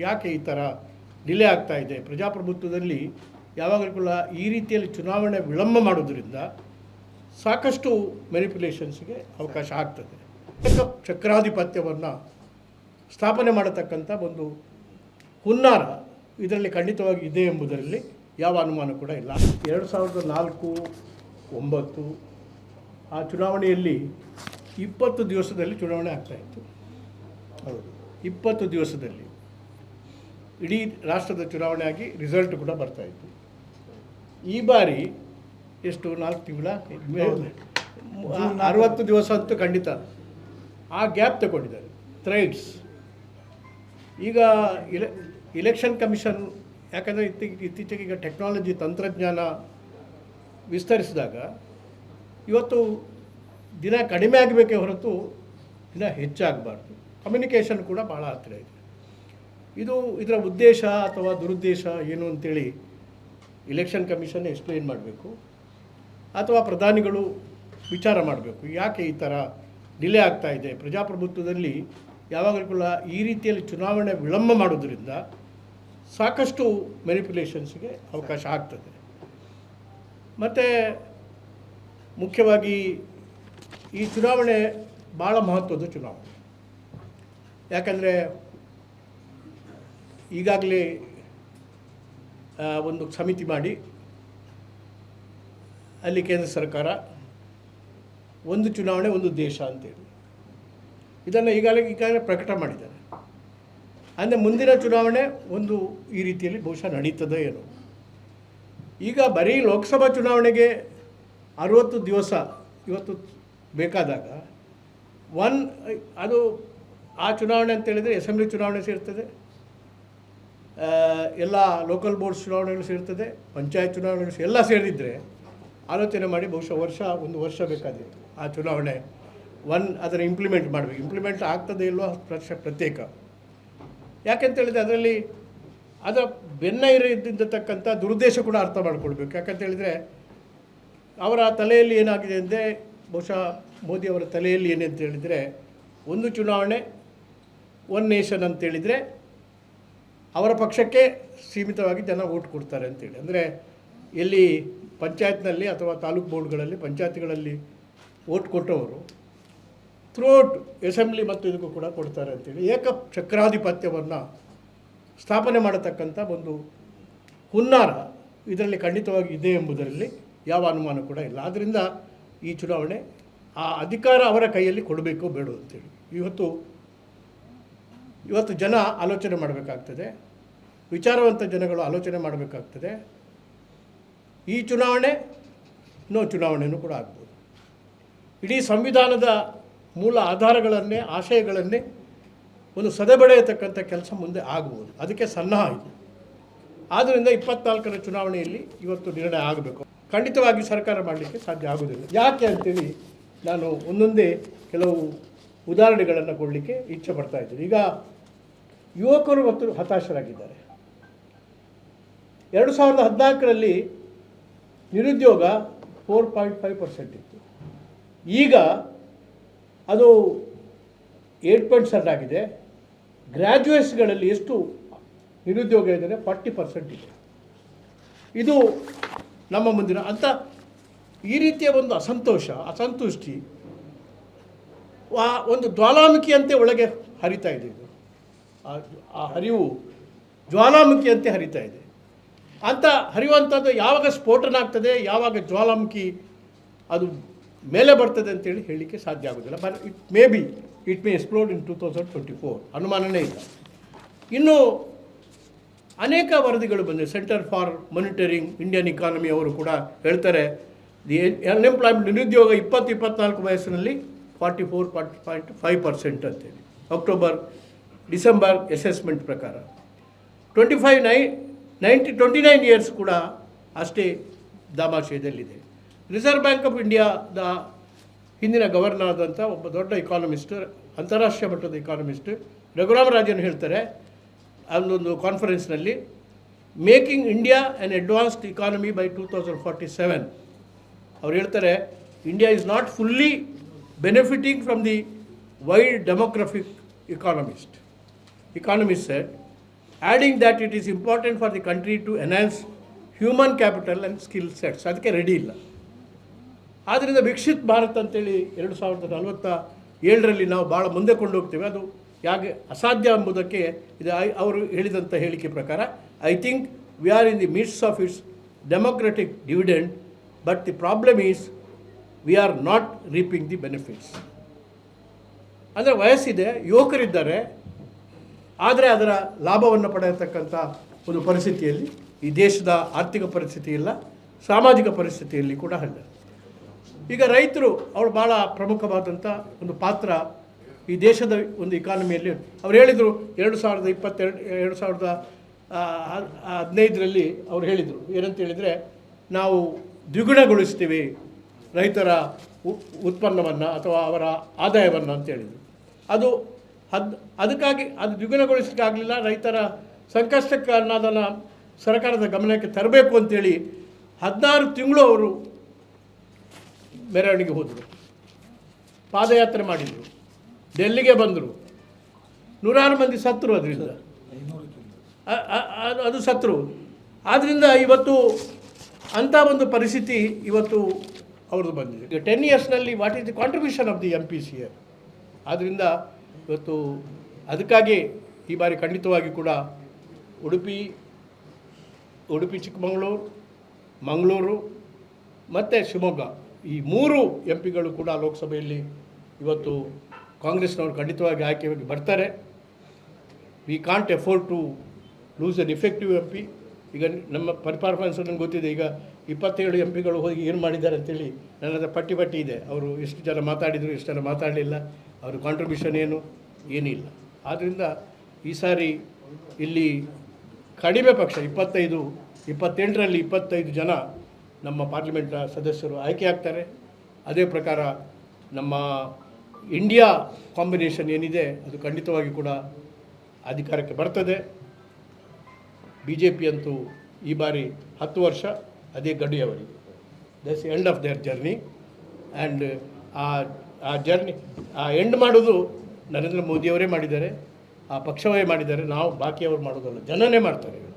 ಯಾಕೆ ಈ ಥರ ಡಿಲೇ ಆಗ್ತಾ ಇದೆ? ಪ್ರಜಾಪ್ರಭುತ್ವದಲ್ಲಿ ಯಾವಾಗಲೂ ಕೂಡ ಈ ರೀತಿಯಲ್ಲಿ ಚುನಾವಣೆ ವಿಳಂಬ ಮಾಡೋದ್ರಿಂದ ಸಾಕಷ್ಟು ಮೆನಿಪ್ಯುಲೇಷನ್ಸ್ಗೆ ಅವಕಾಶ ಆಗ್ತದೆ. ಚಕ್ರ- ಚಕ್ರಾಧಿಪತ್ಯವನ್ನು ಸ್ಥಾಪನೆ ಮಾಡತಕ್ಕಂಥ ಒಂದು ಹುನ್ನಾರ ಇದರಲ್ಲಿ ಖಂಡಿತವಾಗಿ ಇದೆ ಎಂಬುದರಲ್ಲಿ ಯಾವ ಅನುಮಾನ ಕೂಡ ಇಲ್ಲ. ಎರಡು ಸಾವಿರದ ನಾಲ್ಕು, ಒಂಬತ್ತು ಆ ಚುನಾವಣೆಯಲ್ಲಿ ಇಪ್ಪತ್ತು ದಿವಸದಲ್ಲಿ ಚುನಾವಣೆ ಆಗ್ತಾಯಿತ್ತು ಹೌದು. ಇಪ್ಪತ್ತು ದಿವಸದಲ್ಲಿ. ಇಡೀ ರಾಷ್ಟ್ರದ ಚುನಾವಣೆ ಆಗಿ ರಿಸಲ್ಟ್ ಕೂಡ ಬರ್ತಾಯಿತ್ತು ಈ ಬಾರಿ ಎಷ್ಟು ನಾಲ್ಕು ತಿಂಗಳ? ಅರವತ್ತು ದಿವಸ ಅಂತೂ ಖಂಡಿತ. ಆ ಗ್ಯಾಪ್ ತಗೊಂಡಿದ್ದಾರೆ ಥ್ರೈಡ್ಸ್ ಈಗ ಇಲೆ ಇಲೆಕ್ಷನ್ ಕಮಿಷನ್ ಯಾಕಂದರೆ ಇತ್ತೀಚೆಗೆ ಇತ್ತೀಚೆಗೆ ಈಗ ಟೆಕ್ನಾಲಜಿ ತಂತ್ರಜ್ಞಾನ ವಿಸ್ತರಿಸಿದಾಗ ಇವತ್ತು ದಿನ ಕಡಿಮೆ ಆಗಬೇಕೇ ಹೊರತು ದಿನ ಹೆಚ್ಚಾಗಬಾರ್ದು. ಕಮ್ಯುನಿಕೇಷನ್ ಕೂಡ ಭಾಳ ಹತ್ತಿರ ಇದೆ. ಇದು ಇದರ ಉದ್ದೇಶ ಅಥವಾ ದುರುದ್ದೇಶ ಏನು ಅಂತೇಳಿ ಇಲೆಕ್ಷನ್ ಕಮಿಷನ್ ಎಕ್ಸ್ಪ್ಲೈನ್ ಮಾಡಬೇಕು. ಅಥವಾ ಪ್ರಧಾನಿಗಳು ವಿಚಾರ ಮಾಡಬೇಕು. ಯಾಕೆ ಈ ಥರ ಡಿಲೇ ಆಗ್ತಾ ಇದೆ? ಪ್ರಜಾಪ್ರಭುತ್ವದಲ್ಲಿ ಯಾವಾಗಲೂ ಕೂಡ ಈ ರೀತಿಯಲ್ಲಿ ಚುನಾವಣೆ ವಿಳಂಬ ಮಾಡೋದ್ರಿಂದ ಸಾಕಷ್ಟು ಮೆನಿಪ್ಯುಲೇಷನ್ಸ್ಗೆ ಅವಕಾಶ ಆಗ್ತದೆ. ಮತ್ತು ಮುಖ್ಯವಾಗಿ ಈ ಚುನಾವಣೆ ಭಾಳ ಮಹತ್ವದ ಚುನಾವಣೆ. ಯಾಕಂದರೆ ಈಗಾಗಲೇ ಒಂದು ಸಮಿತಿ ಮಾಡಿ, ಅಲ್ಲಿ ಕೇಂದ್ರ ಸರ್ಕಾರ ಒಂದು ಚುನಾವಣೆ, ಒಂದು ದೇಶ ಅಂತೇಳಿ. ಇದನ್ನು ಈಗಾಗಲೇ ಈಗಾಗಲೇ ಪ್ರಕಟ ಮಾಡಿದ್ದಾರೆ. ಅಂದರೆ ಮುಂದಿನ ಚುನಾವಣೆ ಒಂದು ಈ ರೀತಿಯಲ್ಲಿ ಬಹುಶಃ ನಡೀತದೆ ಏನು. ಈಗ ಬರೀ ಲೋಕಸಭಾ ಚುನಾವಣೆಗೆ ಅರುವತ್ತು ದಿವಸ ಇವತ್ತು ಬೇಕಾದಾಗ, ಒನ್, ಅದು ಆ ಚುನಾವಣೆ ಅಂತೇಳಿದರೆ ಅಸೆಂಬ್ಲಿ ಚುನಾವಣೆ ಸೇರ್ತದೆ. ಎಲ್ಲ ಲೋಕಲ್ ಬೋರ್ಡ್ ಚುನಾವಣೆಗಳು ಸೇರ್ತದೆ, ಪಂಚಾಯತ್ ಚುನಾವಣೆಗಳು ಎಲ್ಲ ಸೇರಿದ್ರೆ ಆಲೋಚನೆ ಮಾಡಿ ಬಹುಶಃ ವರ್ಷ, ಒಂದು ವರ್ಷ ಬೇಕಾದಿತ್ತು ಆ ಚುನಾವಣೆ. ಒನ್ ಅದನ್ನು ಇಂಪ್ಲಿಮೆಂಟ್ ಮಾಡಬೇಕು. ಇಂಪ್ಲಿಮೆಂಟ್ ಆಗ್ತದೆ ಇಲ್ವೋ ಪ್ರಶ್ನೆ ಪ್ರತ್ಯೇಕ. ಯಾಕೆಂತ ಹೇಳಿದರೆ ಅದರಲ್ಲಿ ಅದರ ಬೆನ್ನ ಇರದಿದ್ದತಕ್ಕಂಥ ದುರುದ್ದೇಶ ಕೂಡ ಅರ್ಥ ಮಾಡ್ಕೊಳ್ಬೇಕು. ಯಾಕಂತೇಳಿದರೆ ಅವರ ತಲೆಯಲ್ಲಿ ಏನಾಗಿದೆ ಅಂದರೆ ಬಹುಶಃ ಮೋದಿ ಅವರ ತಲೆಯಲ್ಲಿ ಏನಂತ ಹೇಳಿದರೆ ಒಂದು ಚುನಾವಣೆ ಒನ್ ನೇಷನ್ ಅಂತೇಳಿದರೆ ಅವರ ಪಕ್ಷಕ್ಕೆ ಸೀಮಿತವಾಗಿ ಜನ ಓಟ್ ಕೊಡ್ತಾರೆ ಅಂತೇಳಿ. ಅಂದರೆ ಎಲ್ಲಿ ಪಂಚಾಯತ್ನಲ್ಲಿ ಅಥವಾ ತಾಲೂಕು ಬೋರ್ಡ್ಗಳಲ್ಲಿ, ಪಂಚಾಯತ್ಗಳಲ್ಲಿ ಓಟ್ ಕೊಟ್ಟವರು ಥ್ರೂಔಟ್ ಅಸೆಂಬ್ಲಿ ಮತ್ತು ಇದಕ್ಕೂ ಕೂಡ ಕೊಡ್ತಾರೆ ಅಂತೇಳಿ. ಏಕ ಚಕ್ರಾಧಿಪತ್ಯವನ್ನು ಸ್ಥಾಪನೆ ಮಾಡತಕ್ಕಂಥ ಒಂದು ಹುನ್ನಾರ ಇದರಲ್ಲಿ ಖಂಡಿತವಾಗಿ ಇದೆ ಎಂಬುದರಲ್ಲಿ ಯಾವ ಅನುಮಾನ ಕೂಡ ಇಲ್ಲ. ಆದ್ದರಿಂದ ಈ ಚುನಾವಣೆ ಆ ಅಧಿಕಾರ ಅವರ ಕೈಯಲ್ಲಿ ಕೊಡಬೇಕು ಬೇಡ ಅಂತೇಳಿ. ಇವತ್ತು ಇವತ್ತು ಜನ ಆಲೋಚನೆ ಮಾಡಬೇಕಾಗ್ತದೆ. ವಿಚಾರವಂತ ಜನಗಳು ಆಲೋಚನೆ ಮಾಡಬೇಕಾಗ್ತದೆ. ಈ ಚುನಾವಣೆ ಇನ್ನೂ ಚುನಾವಣೆಯೂ ಕೂಡ ಆಗ್ಬೋದು. ಇಡೀ ಸಂವಿಧಾನದ ಮೂಲ ಆಧಾರಗಳನ್ನೇ, ಆಶಯಗಳನ್ನೇ ಒಂದು ಸದೆಬಡೆಯತಕ್ಕಂಥ ಕೆಲಸ ಮುಂದೆ ಆಗ್ಬೋದು. ಅದಕ್ಕೆ ಸನ್ನಹ ಇದೆ. ಆದ್ದರಿಂದ ಇಪ್ಪತ್ನಾಲ್ಕರ ಚುನಾವಣೆಯಲ್ಲಿ ಇವತ್ತು ನಿರ್ಣಯ ಆಗಬೇಕು. ಖಂಡಿತವಾಗಿ ಸರ್ಕಾರ ಮಾಡಲಿಕ್ಕೆ ಸಾಧ್ಯ ಆಗೋದಿಲ್ಲ ಯಾಕೆ ಅಂತೇಳಿ ನಾನು ಒಂದೊಂದೇ ಕೆಲವು ಉದಾಹರಣೆಗಳನ್ನು ಕೊಡಲಿಕ್ಕೆ ಇಚ್ಛೆ ಪಡ್ತಾ ಇದ್ದೀನಿ. ಈಗ ಯುವಕರು ಮತ್ತು ಹತಾಶರಾಗಿದ್ದಾರೆ. ಎರಡು ಸಾವಿರದ ಹದಿನಾಲ್ಕರಲ್ಲಿ ನಿರುದ್ಯೋಗ ಫೋರ್ ಪಾಯಿಂಟ್ ಫೈವ್ ಪರ್ಸೆಂಟ್ ಇತ್ತು. ಈಗ ಅದು ಏಟ್ ಪಾಯಿಂಟ್ ಸೆವೆನ್ ಆಗಿದೆ. ಗ್ರ್ಯಾಜುಯೇಟ್ಸ್ಗಳಲ್ಲಿ ಎಷ್ಟು ನಿರುದ್ಯೋಗ ಇದ್ದಾರೆ? ಫಾರ್ಟಿ ಪರ್ಸೆಂಟ್ ಇದೆ. ಇದು ನಮ್ಮ ಮುಂದಿನ ಅಂತ ಈ ರೀತಿಯ ಒಂದು ಅಸಂತೋಷ, ಅಸಂತುಷ್ಟಿ ಒಂದು ಜ್ವಾಲಾಮುಖಿಯಂತೆ ಒಳಗೆ ಹರಿತಾ ಇದೆ ಇದು. ಆ ಹರಿವು ಜ್ವಾಲಾಮುಖಿಯಂತೆ ಹರಿತಾ ಇದೆ. ಅಂತ ಹರಿಯುವಂಥದ್ದು ಯಾವಾಗ ಸ್ಫೋಟನ ಆಗ್ತದೆ, ಯಾವಾಗ ಜ್ವಾಲಾಮುಖಿ ಅದು ಮೇಲೆ ಬರ್ತದೆ ಅಂತೇಳಿ ಹೇಳಲಿಕ್ಕೆ ಸಾಧ್ಯ ಆಗೋದಿಲ್ಲ. But it may be it may explored in two thousand twenty four ಅನುಮಾನನೇ ಇಲ್ಲ. ಇನ್ನು ಅನೇಕ ವರದಿಗಳು ಬಂದಿವೆ. Centre for Monitoring Indian Economy ಅವರು ಕೂಡ ಹೇಳ್ತಾರೆ ದಿ ಅನ್ಎಂಪ್ಲಾಯ್ಮೆಂಟ್ ನಿರುದ್ಯೋಗ ಇಪ್ಪತ್ತು ಇಪ್ಪತ್ನಾಲ್ಕು ವಯಸ್ಸಿನಲ್ಲಿ forty four forty point five percent ಅಂತೇಳಿ. ಅಕ್ಟೋಬರ್ ಡಿಸೆಂಬರ್ ಅಸೆಸ್ಮೆಂಟ್ ಪ್ರಕಾರ. ಟ್ವೆಂಟಿ ಫೈವ್ ನೈ ನೈಂಟಿ ಟ್ವೆಂಟಿ ನೈನ್ ಇಯರ್ಸ್ ಕೂಡ ಅಷ್ಟೇ ದಾಮಾಶಯದಲ್ಲಿದೆ ರಿಸರ್ವ್ ಬ್ಯಾಂಕ್ ಆಫ್ ಇಂಡಿಯಾದ ಹಿಂದಿನ ಗವರ್ನರ್ ಆದಂಥ ಒಬ್ಬ ದೊಡ್ಡ ಇಕಾನಮಿಸ್ಟ್ ಅಂತಾರಾಷ್ಟ್ರೀಯ ಮಟ್ಟದ ಇಕಾನಮಿಸ್ಟ್ ರಘುರಾಮ ರಾಜನ್ ಹೇಳ್ತಾರೆ ಅಲ್ಲೊಂದು ಕಾನ್ಫರೆನ್ಸ್ನಲ್ಲಿ making India an advanced economy by two thousand forty seven ಅವ್ರು ಹೇಳ್ತಾರೆ India is not fully benefiting from the demographic economist economist said, adding that it is important for the country to enhance human capital and skill sets ಅದಕ್ಕೆ ready ಇಲ್ಲ. ಆದ್ದರಿಂದ ವಿಕಸಿತ್ ಭಾರತ್ ಅಂತೇಳಿ ಎರಡು ಸಾವಿರದ ನಲವತ್ತ ಏಳರಲ್ಲಿ ನಾವು ಭಾಳ ಮುಂದೆ ಕೊಂಡೋಗ್ತೇವೆ. ಅದು ಯಾಕೆ ಅಸಾಧ್ಯ ಎಂಬುದಕ್ಕೆ ಇದು ಅವರು ಹೇಳಿದಂಥ ಹೇಳಿಕೆ ಪ್ರಕಾರ I think we are in the midst of its democratic dividend but the problem is we are not reaping the benefits ಅಂದರೆ ವಯಸ್ಸಿದೆ, ಯುವಕರಿದ್ದಾರೆ ಆದರೆ ಅದರ ಲಾಭವನ್ನು ಪಡೆಯತಕ್ಕಂಥ ಒಂದು ಪರಿಸ್ಥಿತಿಯಲ್ಲಿ ಈ ದೇಶದ ಆರ್ಥಿಕ ಪರಿಸ್ಥಿತಿ ಇಲ್ಲ, ಸಾಮಾಜಿಕ ಪರಿಸ್ಥಿತಿಯಲ್ಲಿ ಕೂಡ ಅಲ್ಲ ಈಗ ರೈತರು ಅವರು ಭಾಳ ಪ್ರಮುಖವಾದಂಥ ಒಂದು ಪಾತ್ರ ಈ ದೇಶದ ಒಂದು ಇಕಾನಮಿಯಲ್ಲಿ ಅವ್ರು ಹೇಳಿದರು ಎರಡು ಸಾವಿರದ ಇಪ್ಪತ್ತೆರಡು, ಎರಡು ಸಾವಿರದ ಹದಿನೈದರಲ್ಲಿ ಅವ್ರು ಹೇಳಿದರು. ಏನಂತ ಹೇಳಿದರೆ, ನಾವು ದ್ವಿಗುಣಗೊಳಿಸ್ತೀವಿ ರೈತರ ಉತ್ಪನ್ನವನ್ನು ಅಥವಾ ಅವರ ಆದಾಯವನ್ನು ಅಂತ ಹೇಳಿದರು. ಅದು ಹದ್, ಅದಕ್ಕಾಗಿ, ಅದು ದ್ವಿಗುಣಗೊಳಿಸಲಿಕ್ಕೆ ಆಗಲಿಲ್ಲ ರೈತರ ಸಂಕಷ್ಟಕ್ಕೆ ಅನ್ನೋದನ್ನು ಸರ್ಕಾರದ ಗಮನಕ್ಕೆ ತರಬೇಕು ಅಂತೇಳಿ ಹದಿನಾರು ತಿಂಗಳು ಅವರು ಮೆರವಣಿಗೆ ಹೋದರು. ಪಾದಯಾತ್ರೆ ಮಾಡಿದರು. ಡೆಲ್ಲಿಗೆ ಬಂದರು. ನೂರಾರು ಮಂದಿ ಸತ್ರು ಅದರಿಂದ. ಅದು- ಅದು ಸತ್ರು. ಆದ್ದರಿಂದ ಇವತ್ತು ಅಂಥ ಒಂದು ಪರಿಸ್ಥಿತಿ ಇವತ್ತು ಅವ್ರದ್ದು ಬಂದಿದೆ. ಈಗ ten ಇಯರ್ಸ್ನಲ್ಲಿ what is the contribution of the M P C A ಆದ್ದರಿಂದ ಇವತ್ತು ಅದಕ್ಕಾಗಿ ಈ ಬಾರಿ ಖಂಡಿತವಾಗಿ ಕೂಡ ಉಡುಪಿ ಉಡುಪಿ, ಚಿಕ್ಕಮಗಳೂರು, ಮಂಗಳೂರು ಮತ್ತು ಶಿವಮೊಗ್ಗ ಈ ಮೂರು ಎಂ ಪಿಗಳು ಕೂಡ ಲೋಕಸಭೆಯಲ್ಲಿ ಇವತ್ತು ಕಾಂಗ್ರೆಸ್ನವರು ಖಂಡಿತವಾಗಿ ಆಯ್ಕೆ ಬರ್ತಾರೆ. We can't afford to lose an effective M P ಈಗ ನಮ್ಮ ಪರ್ಫಾರ್ಮೆನ್ಸ್ ನನಗೆ ಗೊತ್ತಿದೆ, ಈಗ ಇಪ್ಪತ್ತೇಳು ಎಂ ಪಿಗಳು ಹೋಗಿ ಏನು ಮಾಡಿದ್ದಾರೆ ಅಂತೇಳಿ ನನ್ನ ಪಟ್ಟಿ ಪಟ್ಟಿ ಇದೆ. ಅವರು ಎಷ್ಟು ಜನ ಮಾತಾಡಿದರು, ಎಷ್ಟು ಜನ ಮಾತಾಡಲಿಲ್ಲ. ಅವ್ರ ಕಾಂಟ್ರಿಬ್ಯೂಷನ್ ಏನು? ಏನಿಲ್ಲ. ಆದ್ದರಿಂದ ಈ ಸಾರಿ ಇಲ್ಲಿ ಕಡಿಮೆ ಪಕ್ಷ, ಇಪ್ಪತ್ತೈದು, ಇಪ್ಪತ್ತೆಂಟರಲ್ಲಿ ಇಪ್ಪತ್ತೈದು ಜನ ನಮ್ಮ ಪಾರ್ಲಿಮೆಂಟ್ನ ಸದಸ್ಯರು ಆಯ್ಕೆ ಆಗ್ತಾರೆ. ಅದೇ ಪ್ರಕಾರ ನಮ್ಮ ಇಂಡಿಯಾ ಕಾಂಬಿನೇಷನ್ ಏನಿದೆ, ಅದು ಖಂಡಿತವಾಗಿ ಕೂಡ ಅಧಿಕಾರಕ್ಕೆ ಬರ್ತದೆ. ಬಿ ಜೆ ಪಿ ಅಂತೂ ಈ ಬಾರಿ ಹತ್ತು ವರ್ಷ, ಅದೇ ಗಡಿಯವರಿಗೆ. That's end of their journey and ಆ ಆ ಜರ್ನಿ ಆ ಎಂಡ್ ಮಾಡೋದು ನರೇಂದ್ರ ಮೋದಿಯವರೇ ಮಾಡಿದ್ದಾರೆ, ಆ ಪಕ್ಷವೇ ಮಾಡಿದ್ದಾರೆ, ನಾವು ಬಾಕಿಯವರು ಮಾಡೋದಲ್ಲ, ಜನನೇ ಮಾಡ್ತಾರೆ.